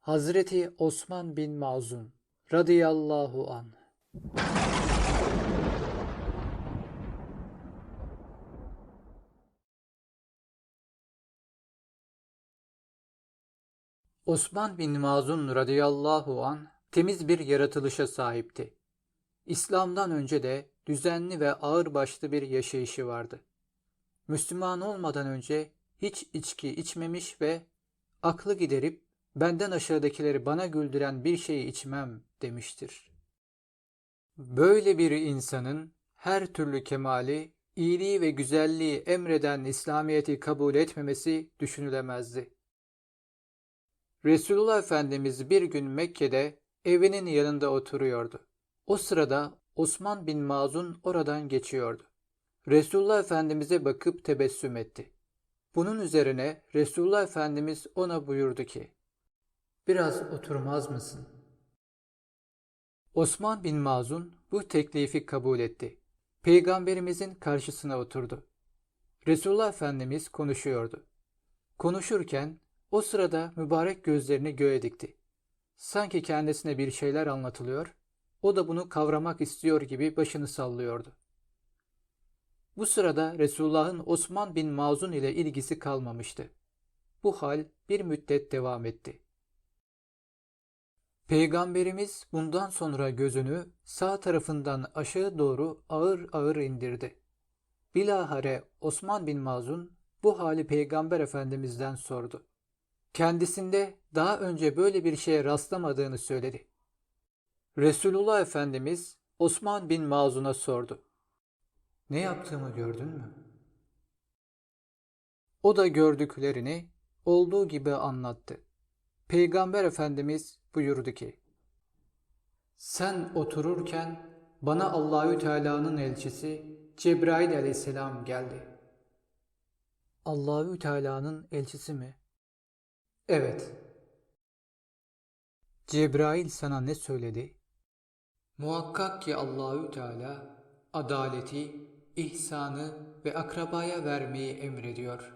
Hazreti Osman bin Mazun radıyallahu an. Osman bin Mazun radıyallahu an temiz bir yaratılışa sahipti. İslam'dan önce de düzenli ve ağırbaşlı bir yaşayışı vardı. Müslüman olmadan önce hiç içki içmemiş ve aklı giderip benden aşağıdakileri bana güldüren bir şeyi içmem demiştir. Böyle bir insanın her türlü kemali, iyiliği ve güzelliği emreden İslamiyet'i kabul etmemesi düşünülemezdi. Resulullah Efendimiz bir gün Mekke'de evinin yanında oturuyordu. O sırada Osman bin Mazun oradan geçiyordu. Resulullah Efendimiz'e bakıp tebessüm etti. Bunun üzerine Resulullah Efendimiz ona buyurdu ki, Biraz oturmaz mısın? Osman bin Mazun bu teklifi kabul etti. Peygamberimizin karşısına oturdu. Resulullah Efendimiz konuşuyordu. Konuşurken o sırada mübarek gözlerini göğe dikti. Sanki kendisine bir şeyler anlatılıyor, o da bunu kavramak istiyor gibi başını sallıyordu. Bu sırada Resulullah'ın Osman bin Mazun ile ilgisi kalmamıştı. Bu hal bir müddet devam etti. Peygamberimiz bundan sonra gözünü sağ tarafından aşağı doğru ağır ağır indirdi. Bilahare Osman bin Mazun bu hali Peygamber Efendimiz'den sordu. Kendisinde daha önce böyle bir şeye rastlamadığını söyledi. Resulullah Efendimiz Osman bin Mazun'a sordu. Ne yaptığımı gördün mü? O da gördüklerini olduğu gibi anlattı. Peygamber Efendimiz buyurdu ki: Sen otururken bana Allahü Teala'nın elçisi Cebrail aleyhisselam geldi. Allahü Teala'nın elçisi mi? Evet. Cebrail sana ne söyledi? Muhakkak ki Allahü Teala adaleti, ihsanı ve akrabaya vermeyi emrediyor.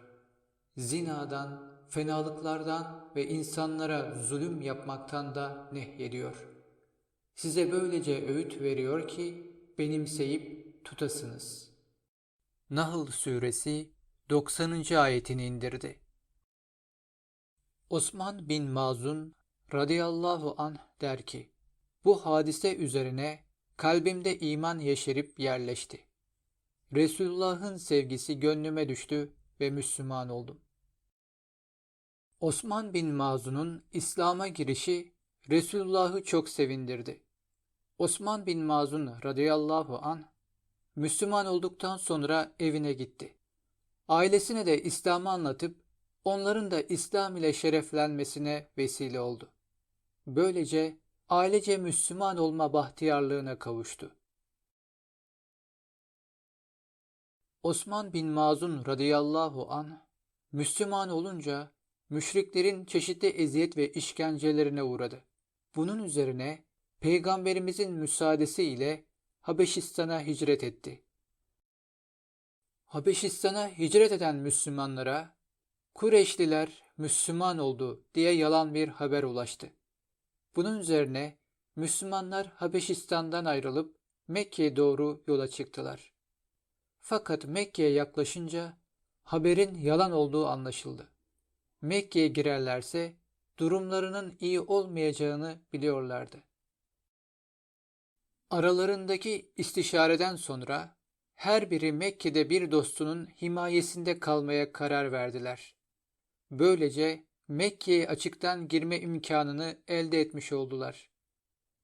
Zinadan, fenalıklardan ve insanlara zulüm yapmaktan da nehyediyor. Size böylece öğüt veriyor ki benimseyip tutasınız. Nahl suresi 90. ayetini indirdi. Osman bin Mazun radıyallahu anh der ki, bu hadise üzerine kalbimde iman yeşerip yerleşti. Resulullah'ın sevgisi gönlüme düştü ve Müslüman oldum. Osman bin Mazun'un İslam'a girişi Resulullah'ı çok sevindirdi. Osman bin Mazun radıyallahu an Müslüman olduktan sonra evine gitti. Ailesine de İslam'ı anlatıp onların da İslam ile şereflenmesine vesile oldu. Böylece ailece Müslüman olma bahtiyarlığına kavuştu. Osman bin Mazun radıyallahu an Müslüman olunca müşriklerin çeşitli eziyet ve işkencelerine uğradı. Bunun üzerine Peygamberimizin müsaadesi ile Habeşistan'a hicret etti. Habeşistan'a hicret eden Müslümanlara Kureyşliler Müslüman oldu diye yalan bir haber ulaştı. Bunun üzerine Müslümanlar Habeşistan'dan ayrılıp Mekke'ye doğru yola çıktılar. Fakat Mekke'ye yaklaşınca haberin yalan olduğu anlaşıldı. Mekke'ye girerlerse durumlarının iyi olmayacağını biliyorlardı. Aralarındaki istişareden sonra her biri Mekke'de bir dostunun himayesinde kalmaya karar verdiler. Böylece Mekke'ye açıktan girme imkanını elde etmiş oldular.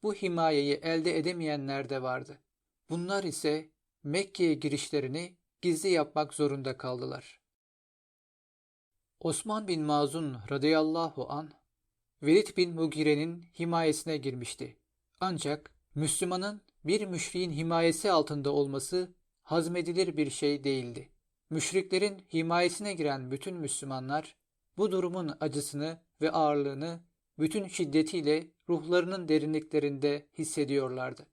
Bu himayeyi elde edemeyenler de vardı. Bunlar ise Mekke'ye girişlerini gizli yapmak zorunda kaldılar. Osman bin Mazun radıyallahu an Velid bin Mugire'nin himayesine girmişti. Ancak Müslümanın bir müşriğin himayesi altında olması hazmedilir bir şey değildi. Müşriklerin himayesine giren bütün Müslümanlar bu durumun acısını ve ağırlığını bütün şiddetiyle ruhlarının derinliklerinde hissediyorlardı.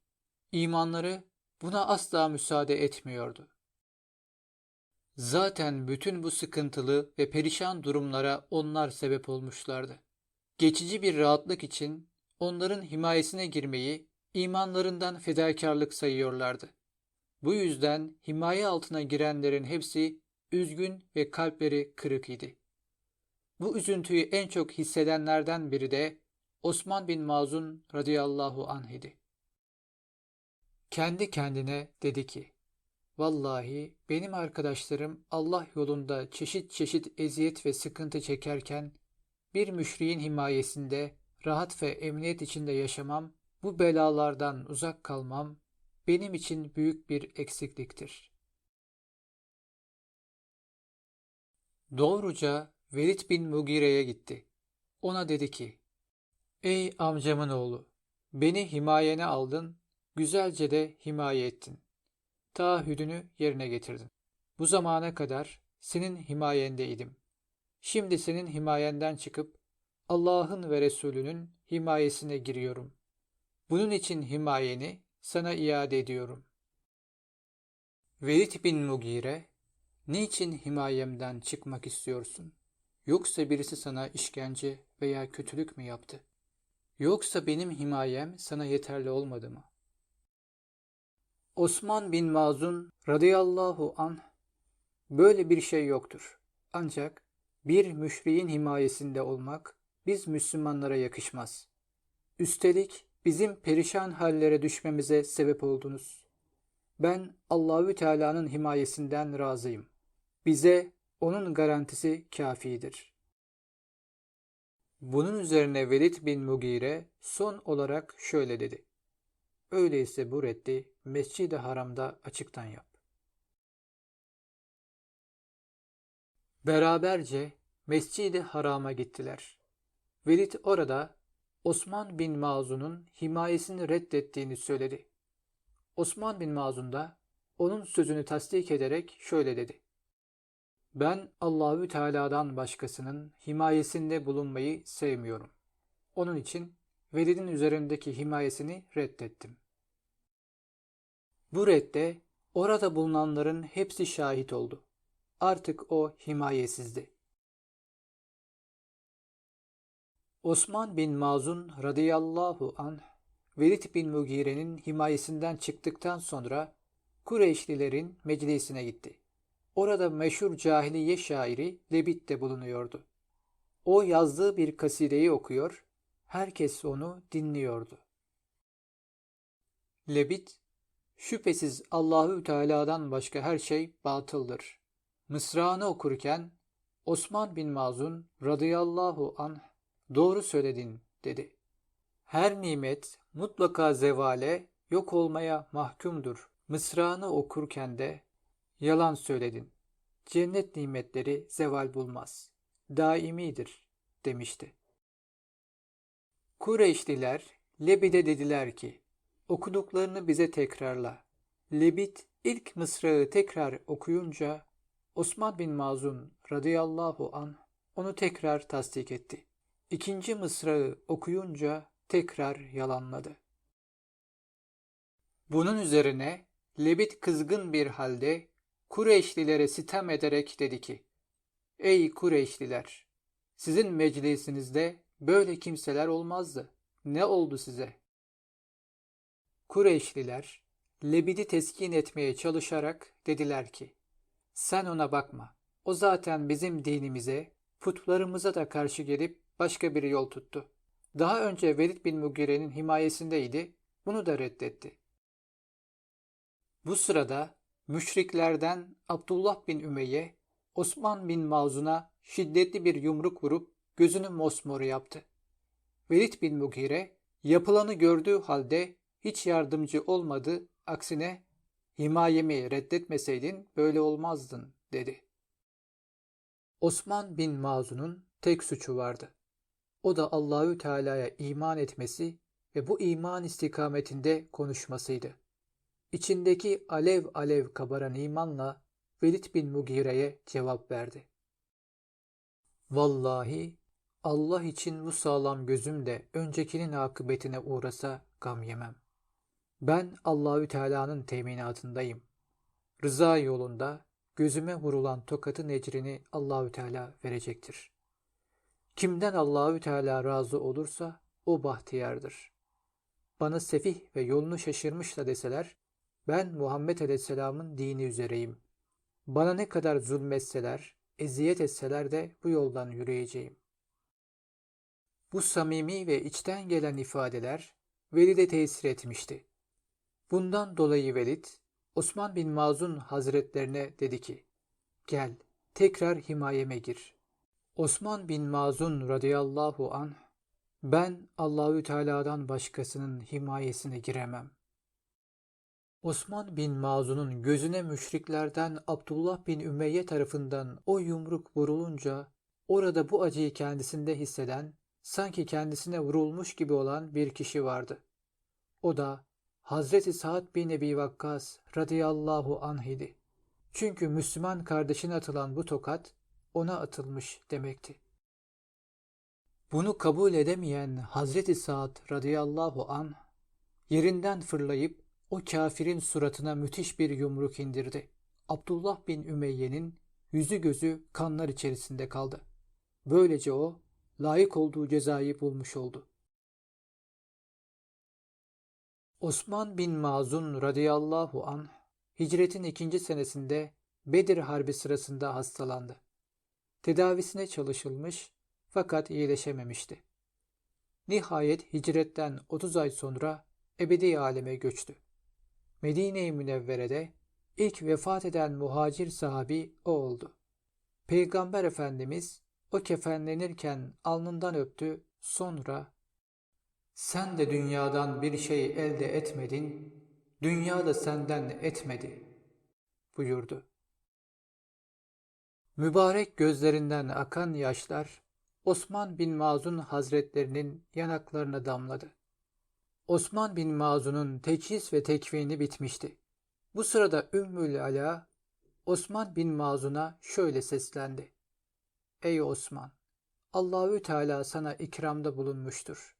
İmanları buna asla müsaade etmiyordu. Zaten bütün bu sıkıntılı ve perişan durumlara onlar sebep olmuşlardı. geçici bir rahatlık için onların himayesine girmeyi imanlarından fedakarlık sayıyorlardı. Bu yüzden himaye altına girenlerin hepsi üzgün ve kalpleri kırık idi. Bu üzüntüyü en çok hissedenlerden biri de Osman bin Mazun radıyallahu anh idi. Kendi kendine dedi ki, Vallahi benim arkadaşlarım Allah yolunda çeşit çeşit eziyet ve sıkıntı çekerken bir müşriğin himayesinde rahat ve emniyet içinde yaşamam, bu belalardan uzak kalmam benim için büyük bir eksikliktir. Doğruca Velid bin Mugire'ye gitti. Ona dedi ki, Ey amcamın oğlu, beni himayene aldın, güzelce de himaye ettin. Taahhüdünü yerine getirdin. Bu zamana kadar senin himayendeydim. Şimdi senin himayenden çıkıp Allah'ın ve Resulünün himayesine giriyorum. Bunun için himayeni sana iade ediyorum. Velid bin Mugire, niçin himayemden çıkmak istiyorsun? Yoksa birisi sana işkence veya kötülük mü yaptı? Yoksa benim himayem sana yeterli olmadı mı? Osman bin Mazun radıyallahu anh böyle bir şey yoktur. Ancak bir müşriğin himayesinde olmak biz Müslümanlara yakışmaz. Üstelik bizim perişan hallere düşmemize sebep oldunuz. Ben Allahü Teala'nın himayesinden razıyım. Bize onun garantisi kafidir. Bunun üzerine Velid bin Mugire son olarak şöyle dedi. Öyleyse bu reddi Mescid-i Haram'da açıktan yap. Beraberce Mescid-i Haram'a gittiler. Velid orada Osman bin Mazun'un himayesini reddettiğini söyledi. Osman bin Mazun da onun sözünü tasdik ederek şöyle dedi. Ben Allahü Teala'dan başkasının himayesinde bulunmayı sevmiyorum. Onun için Velid'in üzerindeki himayesini reddettim. Bu redde orada bulunanların hepsi şahit oldu. Artık o himayesizdi. Osman bin Mazun radıyallahu anh, Velid bin Mugire'nin himayesinden çıktıktan sonra Kureyşlilerin meclisine gitti. Orada meşhur cahiliye şairi Lebit de bulunuyordu. O yazdığı bir kasideyi okuyor, herkes onu dinliyordu. Lebit, şüphesiz Allahü Teala'dan başka her şey batıldır. Mısrağını okurken Osman bin Mazun radıyallahu anh doğru söyledin dedi. Her nimet mutlaka zevale, yok olmaya mahkumdur. Mısrağını okurken de yalan söyledin. Cennet nimetleri zeval bulmaz. Daimidir demişti. Kureyşliler Lebid'e dediler ki, okuduklarını bize tekrarla. Lebit ilk mısrağı tekrar okuyunca Osman bin Mazun radıyallahu an onu tekrar tasdik etti. İkinci mısrağı okuyunca tekrar yalanladı. Bunun üzerine Lebit kızgın bir halde Kureyşlilere sitem ederek dedi ki, Ey Kureyşliler! Sizin meclisinizde böyle kimseler olmazdı. Ne oldu size? Kureyşliler, Lebid'i teskin etmeye çalışarak dediler ki, Sen ona bakma. O zaten bizim dinimize, putlarımıza da karşı gelip başka bir yol tuttu. Daha önce Velid bin Mugire'nin himayesindeydi, bunu da reddetti. Bu sırada müşriklerden Abdullah bin Ümeyye, Osman bin Mazun'a şiddetli bir yumruk vurup gözünü mosmor yaptı. Velid bin Mugire yapılanı gördüğü halde hiç yardımcı olmadı, aksine himayemi reddetmeseydin böyle olmazdın dedi. Osman bin Mazun'un tek suçu vardı. O da Allahü Teala'ya iman etmesi ve bu iman istikametinde konuşmasıydı. İçindeki alev alev kabaran imanla Velid bin Mugire'ye cevap verdi. Vallahi Allah için bu sağlam gözüm de öncekinin akıbetine uğrasa gam yemem. Ben Allahü Teala'nın teminatındayım. Rıza yolunda gözüme vurulan tokatın ecrini Allahü Teala verecektir. Kimden Allahü Teala razı olursa o bahtiyardır. Bana sefih ve yolunu şaşırmış da deseler, ben Muhammed Aleyhisselam'ın dini üzereyim. Bana ne kadar zulmetseler, eziyet etseler de bu yoldan yürüyeceğim. Bu samimi ve içten gelen ifadeler Velid'e tesir etmişti. Bundan dolayı Velid, Osman bin Mazun hazretlerine dedi ki, gel tekrar himayeme gir. Osman bin Mazun radıyallahu anh, ben Allahü Teala'dan başkasının himayesine giremem. Osman bin Mazun'un gözüne müşriklerden Abdullah bin Ümeyye tarafından o yumruk vurulunca orada bu acıyı kendisinde hisseden, sanki kendisine vurulmuş gibi olan bir kişi vardı. O da Hazreti Sa'd bin Ebi Vakkas radıyallahu anh idi. Çünkü Müslüman kardeşine atılan bu tokat ona atılmış demekti. Bunu kabul edemeyen Hazreti Sa'd radıyallahu anh yerinden fırlayıp o kafirin suratına müthiş bir yumruk indirdi. Abdullah bin Ümeyye'nin yüzü gözü kanlar içerisinde kaldı. Böylece o layık olduğu cezayı bulmuş oldu. Osman bin Mazun radıyallahu anh hicretin ikinci senesinde Bedir Harbi sırasında hastalandı. Tedavisine çalışılmış fakat iyileşememişti. Nihayet hicretten 30 ay sonra ebedi aleme göçtü. Medine-i Münevvere'de ilk vefat eden muhacir sahabi o oldu. Peygamber Efendimiz o kefenlenirken alnından öptü, sonra sen de dünyadan bir şey elde etmedin, dünya da senden etmedi buyurdu. Mübarek gözlerinden akan yaşlar Osman bin Mazun Hazretlerinin yanaklarına damladı. Osman bin Mazun'un teçhis ve tekvini bitmişti. Bu sırada Ümmül Ala Osman bin Mazun'a şöyle seslendi. Ey Osman! Allahü Teala sana ikramda bulunmuştur.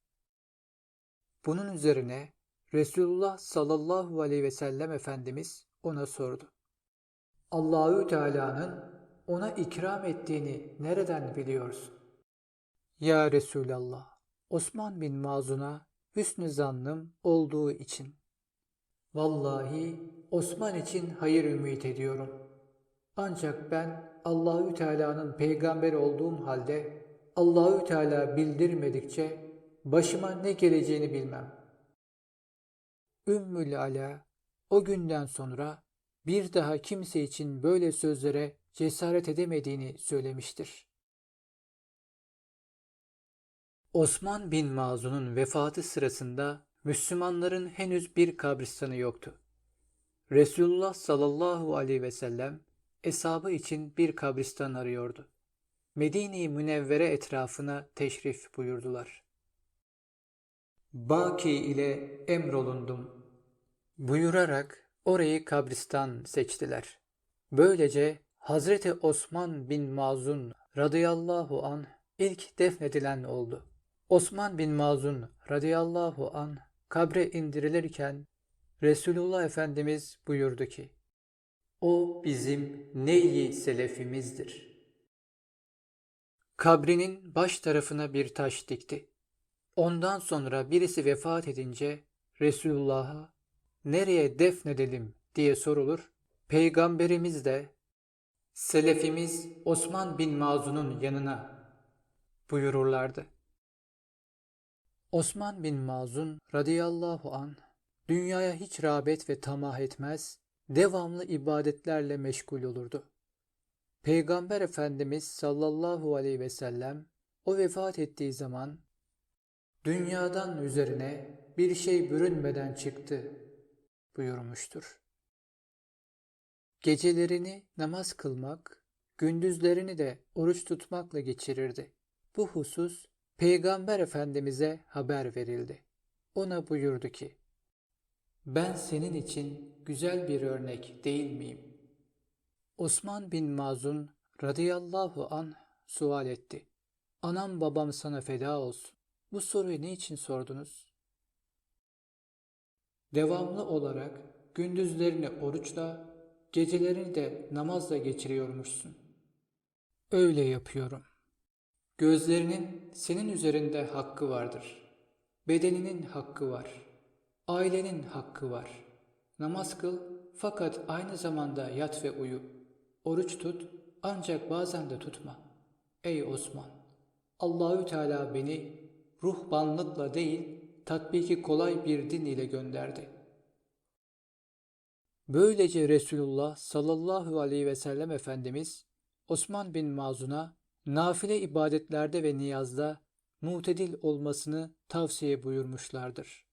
Bunun üzerine Resulullah sallallahu aleyhi ve sellem Efendimiz ona sordu. Allahü Teala'nın ona ikram ettiğini nereden biliyorsun? Ya Resulallah, Osman bin Mazun'a hüsnü zannım olduğu için. Vallahi Osman için hayır ümit ediyorum. Ancak ben Allahü Teala'nın peygamberi olduğum halde Allahü Teala bildirmedikçe başıma ne geleceğini bilmem. Ümmül Ala o günden sonra bir daha kimse için böyle sözlere cesaret edemediğini söylemiştir. Osman bin Mazun'un vefatı sırasında Müslümanların henüz bir kabristanı yoktu. Resulullah sallallahu aleyhi ve sellem eshabı için bir kabristan arıyordu. Medine-i Münevvere etrafına teşrif buyurdular. Baki ile emrolundum buyurarak orayı kabristan seçtiler. Böylece Hazreti Osman bin Mazun radıyallahu an ilk defnedilen oldu. Osman bin Mazun radıyallahu an kabre indirilirken Resulullah Efendimiz buyurdu ki O bizim neyi selefimizdir. Kabrinin baş tarafına bir taş dikti. Ondan sonra birisi vefat edince Resulullah'a nereye defnedelim diye sorulur. Peygamberimiz de selefimiz Osman bin Mazun'un yanına buyururlardı. Osman bin Mazun radıyallahu an dünyaya hiç rağbet ve tamah etmez, devamlı ibadetlerle meşgul olurdu. Peygamber Efendimiz sallallahu aleyhi ve sellem o vefat ettiği zaman dünyadan üzerine bir şey bürünmeden çıktı buyurmuştur. Gecelerini namaz kılmak, gündüzlerini de oruç tutmakla geçirirdi. Bu husus Peygamber Efendimiz'e haber verildi. Ona buyurdu ki, ben senin için güzel bir örnek değil miyim? Osman bin Mazun radıyallahu an sual etti. Anam babam sana feda olsun. Bu soruyu ne için sordunuz? Devamlı olarak gündüzlerini oruçla, gecelerini de namazla geçiriyormuşsun. Öyle yapıyorum. Gözlerinin senin üzerinde hakkı vardır. Bedeninin hakkı var. Ailenin hakkı var. Namaz kıl fakat aynı zamanda yat ve uyu. Oruç tut ancak bazen de tutma. Ey Osman! Allahü Teala beni ruhbanlıkla değil tatbiki kolay bir din ile gönderdi. Böylece Resulullah sallallahu aleyhi ve sellem Efendimiz Osman bin Mazun'a nafile ibadetlerde ve niyazda mutedil olmasını tavsiye buyurmuşlardır.